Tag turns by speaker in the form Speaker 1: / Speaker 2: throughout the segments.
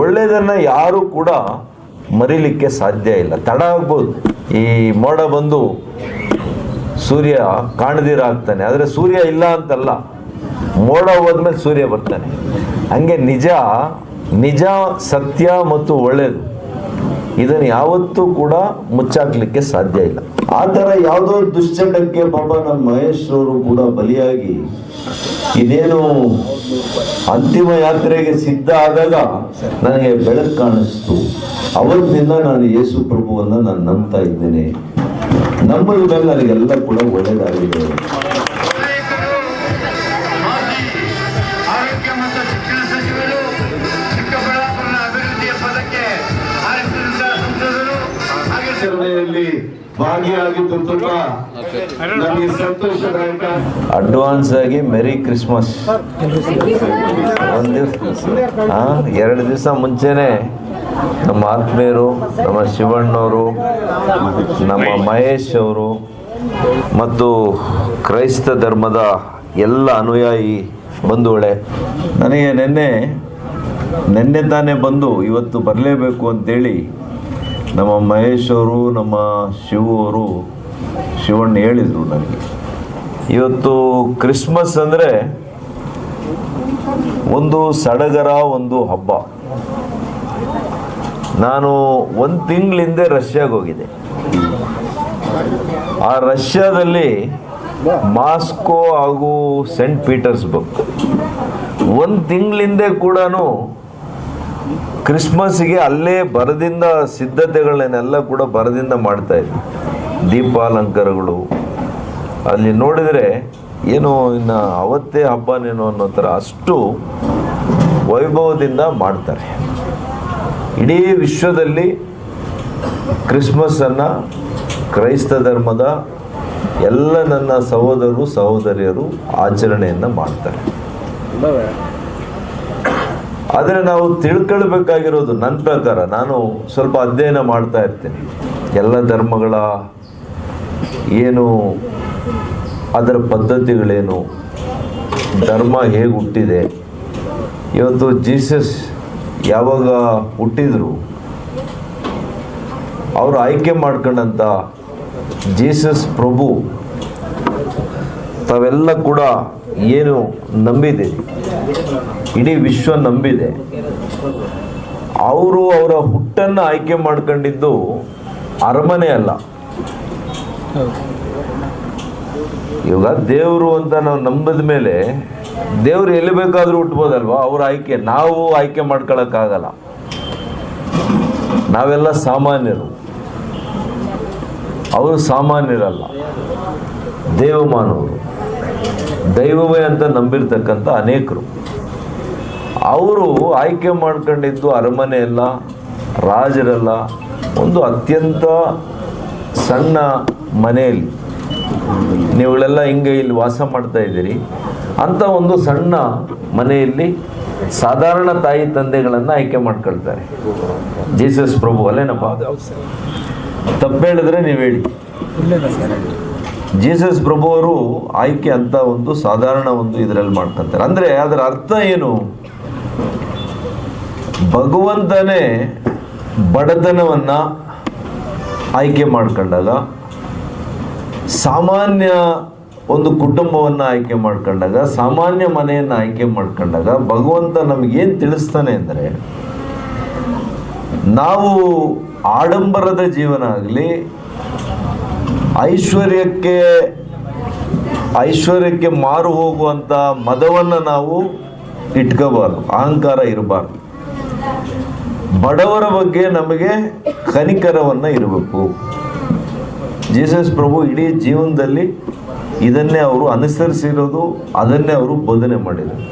Speaker 1: ಒಳ್ಳೆಯದನ್ನು ಯಾರು ಕೂಡ ಮರಿಲಿಕ್ಕೆ ಸಾಧ್ಯ ಇಲ್ಲ. ತಡ ಆಗ್ಬೋದು. ಈ ಮೋಡ ಬಂದು ಸೂರ್ಯ ಕಾಣದಿರಾಗ್ತಾನೆ. ಆದರೆ ಸೂರ್ಯ ಇಲ್ಲ ಅಂತಲ್ಲ, ಮೋಡ ಹೋದ್ಮೇಲೆ ಸೂರ್ಯ ಬರ್ತಾನೆ. ಹಂಗೆ ನಿಜ ನಿಜ, ಸತ್ಯ ಮತ್ತು ಒಳ್ಳೆಯದು ಇದನ್ನು ಯಾವತ್ತೂ ಕೂಡ ಮುಚ್ಚಾಕ್ಲಿಕ್ಕೆ ಸಾಧ್ಯ ಇಲ್ಲ.
Speaker 2: ಆ ಥರ ಯಾವುದೋ ದುಶ್ಚಟಕ್ಕೆ ಪಾಪ ನಮ್ಮ ಮಹೇಶ್ ಅವರು ಕೂಡ ಬಲಿಯಾಗಿ ಇದೇನು ಅಂತಿಮ ಯಾತ್ರೆಗೆ ಸಿದ್ಧ ಆದಾಗ ನನಗೆ ಬೆಳಕು ಕಾಣಿಸ್ತು. ಅವತ್ತಿನಿಂದ ನಾನು ಯೇಸು ಪ್ರಭುವನ್ನು ನಾನು ನಂಬ್ತಾ ಇದ್ದೇನೆ. ನಮ್ಮ ಮೇಲೆ ನನಗೆಲ್ಲ ಕೂಡ ಒಳ್ಳೇದಾಗಿದೆ. ಭಾಗಿಯಾಗಿದ್ದು ತುಂಬಾ ನಮಗೆ ಸಂತೋಷದಾಯಕ.
Speaker 1: ಅಡ್ವಾನ್ಸ್ ಆಗಿ ಮೆರಿ ಕ್ರಿಸ್ಮಸ್ ಒಂದು ಎರಡು ದಿವಸ ಮುಂಚೆನೆ ನಮ್ಮ ಆತ್ಮೀಯರು, ನಮ್ಮ ಶಿವಣ್ಣವರು, ನಮ್ಮ ಮಹೇಶ್ ಅವರು ಮತ್ತು ಕ್ರೈಸ್ತ ಧರ್ಮದ ಎಲ್ಲ ಅನುಯಾಯಿ ಬಂಧುಗಳೇ, ನನಗೆ ನಿನ್ನೆ ನಿನ್ನೆ ತಾನೇ ಬಂದು ಇವತ್ತು ಬರಲೇಬೇಕು ಅಂತೇಳಿ ನಮ್ಮ ಮಹೇಶ್ ಅವರು ನಮ್ಮ ಶಿವರು ಶಿವಣ್ಣ ಹೇಳಿದರು ನನಗೆ. ಇವತ್ತು ಕ್ರಿಸ್ಮಸ್ ಅಂದರೆ ಒಂದು ಸಡಗರ, ಒಂದು ಹಬ್ಬ. ನಾನು ಒಂದು ತಿಂಗಳಿಂದೆ ರಷ್ಯಾಗೆ ಹೋಗಿದ್ದೆ. ಆ ರಷ್ಯಾದಲ್ಲಿ ಮಾಸ್ಕೋ ಹಾಗೂ ಸೆಂಟ್ ಪೀಟರ್ಸ್ಬರ್ಗ್. ಒಂದು ತಿಂಗಳಿಂದೆ ಕೂಡ ಕ್ರಿಸ್ಮಸ್ಗೆ ಅಲ್ಲೇ ಬರದಿಂದ ಸಿದ್ಧತೆಗಳನ್ನೆಲ್ಲ ಕೂಡ ಬರದಿಂದ ಮಾಡ್ತಾ ಇದ್ವಿ ದೀಪಾಲಂಕಾರಗಳು. ಅಲ್ಲಿ ನೋಡಿದರೆ ಏನು ಇನ್ನು ಅವತ್ತೇ ಹಬ್ಬನೇನೋ ಅನ್ನೋ ಥರ ಅಷ್ಟು ವೈಭವದಿಂದ ಮಾಡ್ತಾರೆ. ಇಡೀ ವಿಶ್ವದಲ್ಲಿ ಕ್ರಿಸ್ಮಸ್ಸನ್ನು ಕ್ರೈಸ್ತ ಧರ್ಮದ ಎಲ್ಲ ನನ್ನ ಸಹೋದರರು, ಸಹೋದರಿಯರು ಆಚರಣೆಯನ್ನು ಮಾಡ್ತಾರೆ. ಆದರೆ ನಾವು ತಿಳ್ಕೊಳ್ಬೇಕಾಗಿರೋದು ನನ್ನ ಪ್ರಕಾರ ನಾನು ಸ್ವಲ್ಪ ಅಧ್ಯಯನ ಮಾಡ್ತಾ ಇರ್ತೀನಿ. ಎಲ್ಲ ಧರ್ಮಗಳ ಏನು, ಅದರ ಪದ್ಧತಿಗಳೇನು, ಧರ್ಮ ಹೇಗೆ ಹುಟ್ಟಿದೆ? ಇವತ್ತು ಜೀಸಸ್ ಯಾವಾಗ ಹುಟ್ಟಿದ್ರು? ಅವರು ಆಯ್ಕೆ ಮಾಡ್ಕೊಂಡಂಥ ಜೀಸಸ್ ಪ್ರಭು ತಾವೆಲ್ಲ ಕೂಡ ಏನು ನಂಬಿದೆ? ಇಡೀ ವಿಶ್ವ ನಂಬಿದೆ. ಅವರು ಅವರ ಹುಟ್ಟನ್ನು ಆಯ್ಕೆ ಮಾಡ್ಕೊಂಡಿದ್ದು ಅರಮನೆ ಅಲ್ಲ. ಇವಾಗ ದೇವರು ಅಂತ ನಾವು ನಂಬಿದ ಮೇಲೆ ದೇವ್ರು ಎಲ್ಲಿ ಬೇಕಾದರೂ ಹುಟ್ಬೋದಲ್ವಾ? ಅವ್ರ ಆಯ್ಕೆ, ನಾವು ಆಯ್ಕೆ ಮಾಡ್ಕೊಳಕ್ಕಾಗಲ್ಲ. ನಾವೆಲ್ಲ ಸಾಮಾನ್ಯರು. ಅವರು ಸಾಮಾನ್ಯರಲ್ಲ. ದೇವಮಾನವರು. ದೈವವೇ ಅಂತ ನಂಬಿರ್ತಕ್ಕಂಥ ಅನೇಕರು. ಅವರು ಆಯ್ಕೆ ಮಾಡ್ಕೊಂಡಿದ್ದು ಅರಮನೆ ಅಲ್ಲ ರಾಜರಲ್ಲ, ಒಂದು ಅತ್ಯಂತ ಸಣ್ಣ ಮನೆಯಲ್ಲಿ. ನೀವುಗಳೆಲ್ಲ ಹಿಂಗೆ ಇಲ್ಲಿ ವಾಸ ಮಾಡ್ತಾ ಇದ್ದೀರಿ. ಅಂತ ಒಂದು ಸಣ್ಣ ಮನೆಯಲ್ಲಿ ಸಾಧಾರಣ ತಾಯಿ ತಂದೆಗಳನ್ನು ಆಯ್ಕೆ ಮಾಡ್ಕೊಳ್ತಾರೆ. ಜೀಸಸ್ ಪ್ರಭು, ಅಲ್ಲೇನಪ್ಪ? ತಪ್ಪು ಹೇಳಿದ್ರೆ ನೀವು ಹೇಳಿ. ಜೀಸಸ್ ಪ್ರಭು ಅವರು ಆಯ್ಕೆ ಅಂತ ಒಂದು ಸಾಧಾರಣ ಒಂದು ಇದರಲ್ಲಿ ಮಾಡ್ಕೊಂತಾರೆ. ಅಂದರೆ ಅದರ ಅರ್ಥ ಏನು? ಭಗವಂತನೇ ಬಡತನವನ್ನ ಆಯ್ಕೆ ಮಾಡ್ಕೊಂಡಾಗ, ಸಾಮಾನ್ಯ ಒಂದು ಕುಟುಂಬವನ್ನು ಆಯ್ಕೆ ಮಾಡ್ಕೊಂಡಾಗ, ಸಾಮಾನ್ಯ ಮನೆಯನ್ನು ಆಯ್ಕೆ ಮಾಡ್ಕೊಂಡಾಗ ಭಗವಂತ ನಮಗೇನು ತಿಳಿಸ್ತಾನೆ ಅಂದರೆ, ನಾವು ಆಡಂಬರದ ಜೀವನ ಆಗಲಿ ಐಶ್ವರ್ಯಕ್ಕೆ ಐಶ್ವರ್ಯಕ್ಕೆ ಮಾರು ಹೋಗುವಂಥ ಮದವನ್ನು ನಾವು ಇಟ್ಕೋಬಾರ್ದು, ಅಹಂಕಾರ ಇರಬಾರ್ದು. ಬಡವರ ಬಗ್ಗೆ ನಮಗೆ ಕನಿಕರವನ್ನು ಇರಬೇಕು. ಜೀಸಸ್ ಪ್ರಭು ಇಡೀ ಜೀವನದಲ್ಲಿ ಇದನ್ನೇ ಅವರು ಅನುಸರಿಸಿರೋದು, ಅದನ್ನೇ ಅವರು ಬೋಧನೆ ಮಾಡಿದರು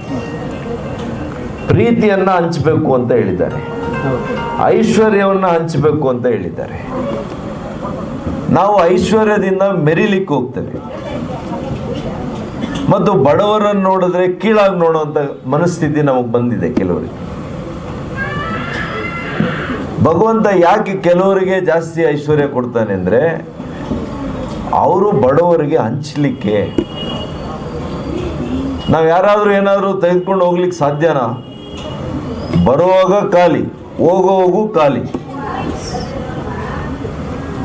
Speaker 1: ಪ್ರೀತಿಯನ್ನು ಹಂಚಬೇಕು ಅಂತ ಹೇಳಿದ್ದಾರೆ. ಐಶ್ವರ್ಯವನ್ನು ಹಂಚಬೇಕು ಅಂತ ಹೇಳಿದ್ದಾರೆ. ನಾವು ಐಶ್ವರ್ಯದಿಂದ ಮೆರಿಲಿಕ್ಕೆ ಹೋಗ್ತೇವೆ. ಮತ್ತು ಬಡವರನ್ನು ನೋಡಿದ್ರೆ ಕೀಳಾಗಿ ನೋಡುವಂಥ ಮನಸ್ಥಿತಿ ನಮಗೆ ಬಂದಿದೆ ಕೆಲವರಿಗೆ. ಭಗವಂತ ಯಾಕೆ ಕೆಲವರಿಗೆ ಜಾಸ್ತಿ ಐಶ್ವರ್ಯ ಕೊಡ್ತಾನೆ ಅಂದರೆ, ಅವರು ಬಡವರಿಗೆ ಹಂಚಲಿಕ್ಕೆ. ನಾವು ಯಾರಾದರೂ ಏನಾದರೂ ತೆಗೆದುಕೊಂಡು ಹೋಗ್ಲಿಕ್ಕೆ ಸಾಧ್ಯನಾ? ಬರುವಾಗ ಖಾಲಿ ಹೋಗು ಖಾಲಿ.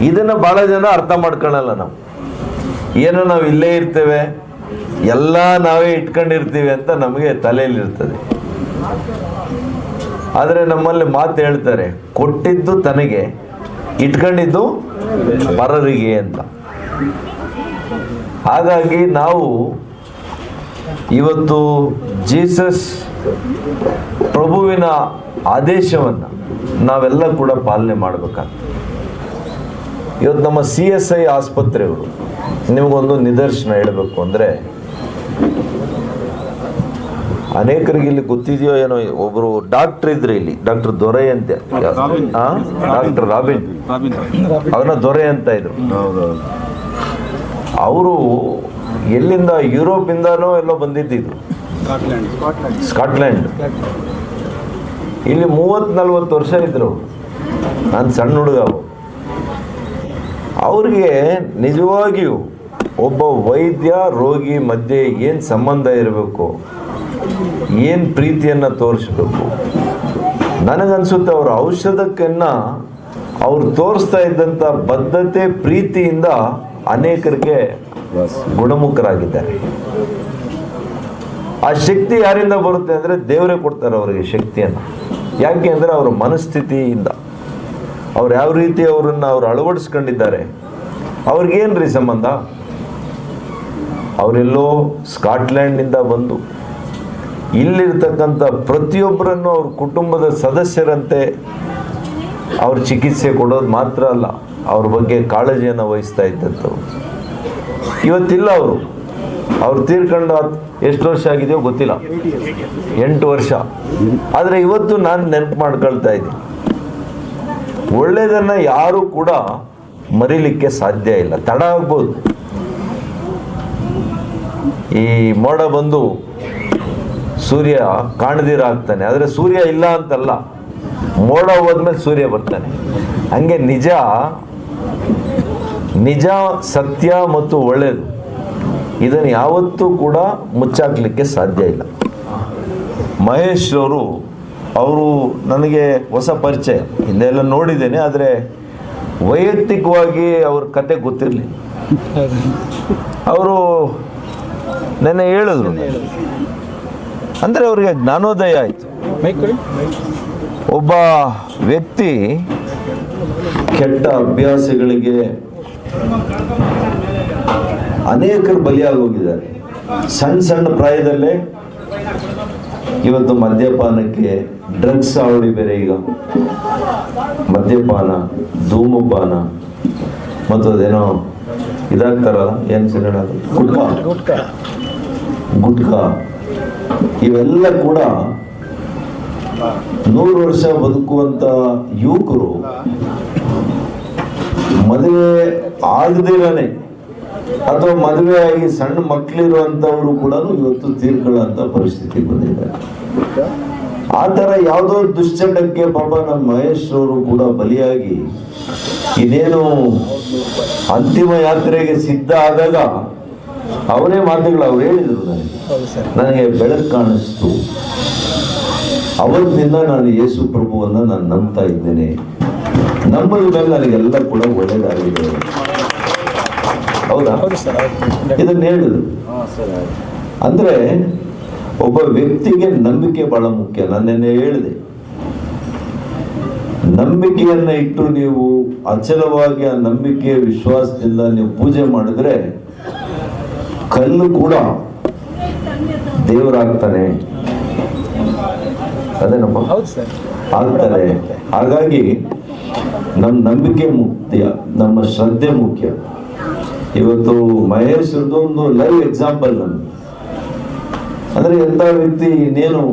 Speaker 1: ಇದನ್ನು ಭಾಳ ಜನ ಅರ್ಥ ಮಾಡ್ಕೊಳ್ಳಲ್ಲ ನಾವು. ಏನೋ ನಾವು ಇಲ್ಲೇ ಇರ್ತೇವೆ? ಎಲ್ಲ ನಾವೇ ಇಟ್ಕೊಂಡಿರ್ತೀವಿ ಅಂತ ನಮಗೆ ತಲೆಯಲ್ಲಿರ್ತದೆ. ಆದರೆ ನಮ್ಮಲ್ಲಿ ಮಾತು ಹೇಳ್ತಾರೆ, ಕೊಟ್ಟಿದ್ದು ತನಗೆ, ಇಟ್ಕೊಂಡಿದ್ದು ಪರರಿಗೆ ಅಂತ. ಹಾಗಾಗಿ ನಾವು ಇವತ್ತು ಜೀಸಸ್ ಪ್ರಭುವಿನ ಆದೇಶವನ್ನು ನಾವೆಲ್ಲ ಕೂಡ ಪಾಲನೆ ಮಾಡಬೇಕಾಗ್ತದೆ. ಇವತ್ತು ನಮ್ಮ ಸಿ ಎಸ್ ಐ ಆಸ್ಪತ್ರೆಗಳು ನಿಮಗೊಂದು ನಿದರ್ಶನ ಹೇಳಬೇಕು ಅಂದರೆ, ಅನೇಕರಿಗೆ ಇಲ್ಲಿ ಗೊತ್ತಿದೆಯೋ ಏನೋ ಒಬ್ಬರು ಡಾಕ್ಟರ್ ಇದ್ರೆ ಇಲ್ಲಿ, ಡಾಕ್ಟರ್ ದೊರೆ ಅಂತ. Doctor Robin. ಅವನ ದೊರೆ ಅಂತ ಇದ್ರು. ಅವರು ಎಲ್ಲಿಂದ, ಯುರೋಪಿಂದನೋ ಎಲ್ಲೋ ಬಂದಿದ್ದಿದ್ರು. ಸ್ಕಾಟ್ಲ್ಯಾಂಡ್ ಇಲ್ಲಿ ಮೂವತ್ತು ನಲ್ವತ್ತು ವರ್ಷ ಇದ್ರು ನಾನು ಸಣ್ಣ ಹುಡುಗ ಅವು. ಅವ್ರಿಗೆ ನಿಜವಾಗಿಯೂ ಒಬ್ಬ ವೈದ್ಯ, ರೋಗಿ ಮಧ್ಯೆ ಏನು ಸಂಬಂಧ ಇರಬೇಕು? ಏನು ಪ್ರೀತಿಯನ್ನು ತೋರಿಸ್ಬೇಕು? ನನಗನ್ಸುತ್ತೆ ಅವರ ಔಷಧಕ್ಕನ್ನ ಅವ್ರು ತೋರಿಸ್ತಾ ಇದ್ದಂಥ ಬದ್ಧತೆ, ಪ್ರೀತಿಯಿಂದ ಅನೇಕರಿಗೆ ಗುಣಮುಖರಾಗಿದ್ದಾರೆ. ಆ ಶಕ್ತಿ ಯಾರಿಂದ ಬರುತ್ತೆ ಅಂದರೆ ದೇವರೇ ಕೊಡ್ತಾರೆ ಅವರಿಗೆ ಶಕ್ತಿಯನ್ನು. ಯಾಕೆ ಅಂದರೆ ಅವರ ಮನಸ್ಥಿತಿಯಿಂದ. ಅವ್ರು ಯಾವ ರೀತಿ ಅವರನ್ನು ಅವ್ರು ಅಳವಡಿಸ್ಕೊಂಡಿದ್ದಾರೆ, ಅವ್ರಿಗೇನ್ರಿ ಸಂಬಂಧ? ಅವರೆಲ್ಲೋ ಸ್ಕಾಟ್ಲ್ಯಾಂಡ್ನಿಂದ ಬಂದು ಇಲ್ಲಿರ್ತಕ್ಕಂಥ ಪ್ರತಿಯೊಬ್ಬರನ್ನು ಅವ್ರ ಕುಟುಂಬದ ಸದಸ್ಯರಂತೆ ಅವ್ರ ಚಿಕಿತ್ಸೆ ಕೊಡೋದು ಮಾತ್ರ ಅಲ್ಲ, ಅವ್ರ ಬಗ್ಗೆ ಕಾಳಜಿಯನ್ನು ವಹಿಸ್ತಾ ಇದ್ದಂಥವ್ರು ಇವತ್ತಿಲ್ಲ ಅವರು. ಅವ್ರು ತೀರ್ಕೊಂಡು ಎಷ್ಟು ವರ್ಷ ಆಗಿದೆಯೋ ಗೊತ್ತಿಲ್ಲ. ಎಂಟು ವರ್ಷ. ಆದರೆ ಇವತ್ತು ನಾನು ನೆನಪು ಮಾಡ್ಕೊಳ್ತಾ ಇದ್ದೀನಿ. ಒಳ್ಳೆಯದನ್ನು ಯಾರೂ ಕೂಡ ಮರಿಲಿಕ್ಕೆ ಸಾಧ್ಯ ಇಲ್ಲ. ತಡ ಆಗ್ಬೋದು. ಈ ಮೋಡ ಬಂದು ಸೂರ್ಯ ಕಾಣದಿರಾಗ್ತಾನೆ. ಆದರೆ ಸೂರ್ಯ ಇಲ್ಲ ಅಂತಲ್ಲ. ಮೋಡ ಹೋದ್ಮೇಲೆ ಸೂರ್ಯ ಬರ್ತಾನೆ. ಹಂಗೆ ನಿಜ ನಿಜ, ಸತ್ಯ ಮತ್ತು ಒಳ್ಳೆಯದು ಇದನ್ನು ಯಾವತ್ತೂ ಕೂಡ ಮುಚ್ಚಾಕ್ಲಿಕ್ಕೆ ಸಾಧ್ಯ ಇಲ್ಲ. ಮಹೇಶ್ ಅವರು ಅವರು ನನಗೆ ಹೊಸ ಪರಿಚಯ. ಹಿಂದೆಲ್ಲ ನೋಡಿದ್ದೇನೆ ಆದರೆ ವೈಯಕ್ತಿಕವಾಗಿ ಅವ್ರ ಕತೆ ಗೊತ್ತಿರಲಿ ಅವರು ನೆನ್ನೆ ಹೇಳಿದ್ರು ಅಂದರೆ ಅವರಿಗೆ ಜ್ಞಾನೋದಯ ಆಯಿತು. ಒಬ್ಬ ವ್ಯಕ್ತಿ
Speaker 2: ಕೆಟ್ಟ ಅಭ್ಯಾಸಗಳಿಗೆ ಅನೇಕರು ಬಲಿಯಾಗೋಗಿದ್ದಾರೆ. ಸಣ್ಣ ಸಣ್ಣ ಪ್ರಾಯದಲ್ಲೇ ಇವತ್ತು ಮದ್ಯಪಾನಕ್ಕೆ ಡ್ರಗ್ಸ್ ಅವಳಿ ಬೇರೆ ಈಗ. ಮದ್ಯಪಾನ ಧೂಮಪಾನ ಮತ್ತು ಅದೇನೋ ಇದಾಗ್ತಾರಲ್ಲ ಏನು ಸಿಗೋಣ ಗುಟ್ಕಾ. ಗುಟ್ಕಾ. ಇವೆಲ್ಲ ಕೂಡ ನೂರು ವರ್ಷ ಬದುಕುವಂತ ಯುವಕರು ಮದುವೆ ಆಗದಿರನೆ ಅಥವಾ ಮದುವೆ ಆಗಿ ಸಣ್ಣ ಮಕ್ಕಳಿರುವಂತವರು ಕೂಡ ಇವತ್ತು ತೀರ್ಕೊಳ್ಳುವಂತ ಪರಿಸ್ಥಿತಿ ಬಂದಿದೆ. ಆ ತರ ಯಾವುದೋ ದುಶ್ಚಟಕ್ಕೆ ಪಾಪ ನಮ್ಮ ಮಹೇಶ್ ಅವರು ಕೂಡ ಬಲಿಯಾಗಿ ಇದೇನು ಅಂತಿಮ ಯಾತ್ರೆಗೆ ಸಿದ್ಧ ಆದಾಗ ಅವರೇ ಮಾತುಗಳು ಅವ್ರು ಹೇಳಿದ್ರು ನನಗೆ. ನನಗೆ ಬೆಳಕು ಕಾಣಿಸ್ತು. ಅವತ್ತಿನಿಂದ ನಾನು ಯೇಸು ಪ್ರಭುವನ್ನ ನಾನು ನಂಬ್ತಾ ಇದ್ದೇನೆ. ನಂಬದ ಮೇಲೆ ನನಗೆಲ್ಲ ಕೂಡ ಒಳ್ಳೇದಾಗಿದೆ. ಹೌದಾ? ಇದನ್ನ ಹೇಳುದು ಅಂದ್ರೆ ಒಬ್ಬ ವ್ಯಕ್ತಿಗೆ ನಂಬಿಕೆ ಬಹಳ ಮುಖ್ಯ. ನಾನು ನಿನ್ನೆ ಹೇಳಿದೆ. ನಂಬಿಕೆಯನ್ನ ಇಟ್ಟು ನೀವು ಅಚಲವಾಗಿ ಆ ನಂಬಿಕೆಯ ವಿಶ್ವಾಸದಿಂದ ನೀವು ಪೂಜೆ ಮಾಡಿದ್ರೆ ಕಲ್ಲು ಕೂಡ ದೇವರಾಗ್ತಾನೆ. ಅದೇನಪ್ಪ? ಆಗ್ತಾರೆ ಹಾಗಾಗಿ ನಮ್ಮ ನಂಬಿಕೆ ಮುಖ್ಯ ನಮ್ಮ ಶ್ರದ್ಧೆ ಮುಖ್ಯ. ಇವತ್ತು ಮಹೇಶ್ ಒಂದು ಲೈವ್ ಎಕ್ಸಾಂಪಲ್ ನಾನು ಅಂದ್ರೆ ಎಂತ ವ್ಯಕ್ತಿ ಇನ್ನೇನು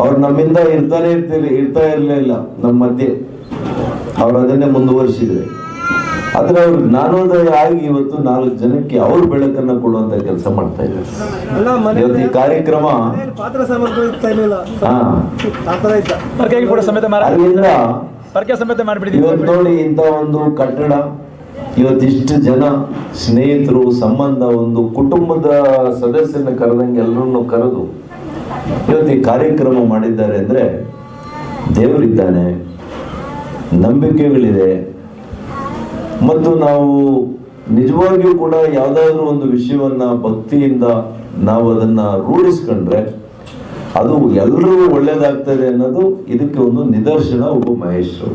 Speaker 2: ಅವ್ರು ನಮ್ಮಿಂದ ಇರ್ತಾನೆ ಇರ್ತಿರ್ಲಿ ಇರ್ತಾ ಇರಲಿಲ್ಲ ನಮ್ಮ ಮಧ್ಯೆ. ಅವ್ರು ಅದನ್ನೇ ಮುಂದುವರಿಸಿದ್ರೆ. ಆದ್ರೆ ಅವ್ರು ಜ್ಞಾನೋದಯ ಆಗಿ ಇವತ್ತು ನಾಲ್ಕು ಜನಕ್ಕೆ ಅವ್ರ ಬೆಳಕನ್ನ ಕೊಡುವಂತ ಕೆಲಸ ಮಾಡ್ತಾ ಇದ್ದಾರೆ.
Speaker 3: ಅಲ್ಲ
Speaker 2: ಇವತ್ತು ಈ ಕಾರ್ಯಕ್ರಮ ಅಲ್ಲಿಂದ
Speaker 4: ಪರ್ಕೆ ಸಮೇತ
Speaker 2: ಇವತ್ತು ನೋಡಿ ಇಂಥ ಒಂದು ಕಟ್ಟಡ ಇವತ್ತಿಷ್ಟು ಜನ ಸ್ನೇಹಿತರು, ಸಂಬಂಧ ಒಂದು ಕುಟುಂಬದ ಸದಸ್ಯನ ಕರೆದಂಗೆ ಎಲ್ಲರನ್ನು ಕರೆದು
Speaker 1: ಇವತ್ತು ಈ ಕಾರ್ಯಕ್ರಮ ಮಾಡಿದ್ದಾರೆ ಅಂದರೆ ದೇವರಿದ್ದಾನೆ, ನಂಬಿಕೆಗಳಿದೆ. ಮತ್ತು ನಾವು ನಿಜವಾಗಿಯೂ ಕೂಡ ಯಾವುದಾದ್ರೂ ಒಂದು ವಿಷಯವನ್ನು ಭಕ್ತಿಯಿಂದ ನಾವು ಅದನ್ನ ರೂಢಿಸ್ಕೊಂಡ್ರೆ ಅದು ಎಲ್ಲರಿಗೂ ಒಳ್ಳೇದಾಗ್ತದೆ ಅನ್ನೋದು ಇದಕ್ಕೆ ಒಂದು ನಿದರ್ಶನ ಒಬ್ಬ ಮಹೇಶ್ರು.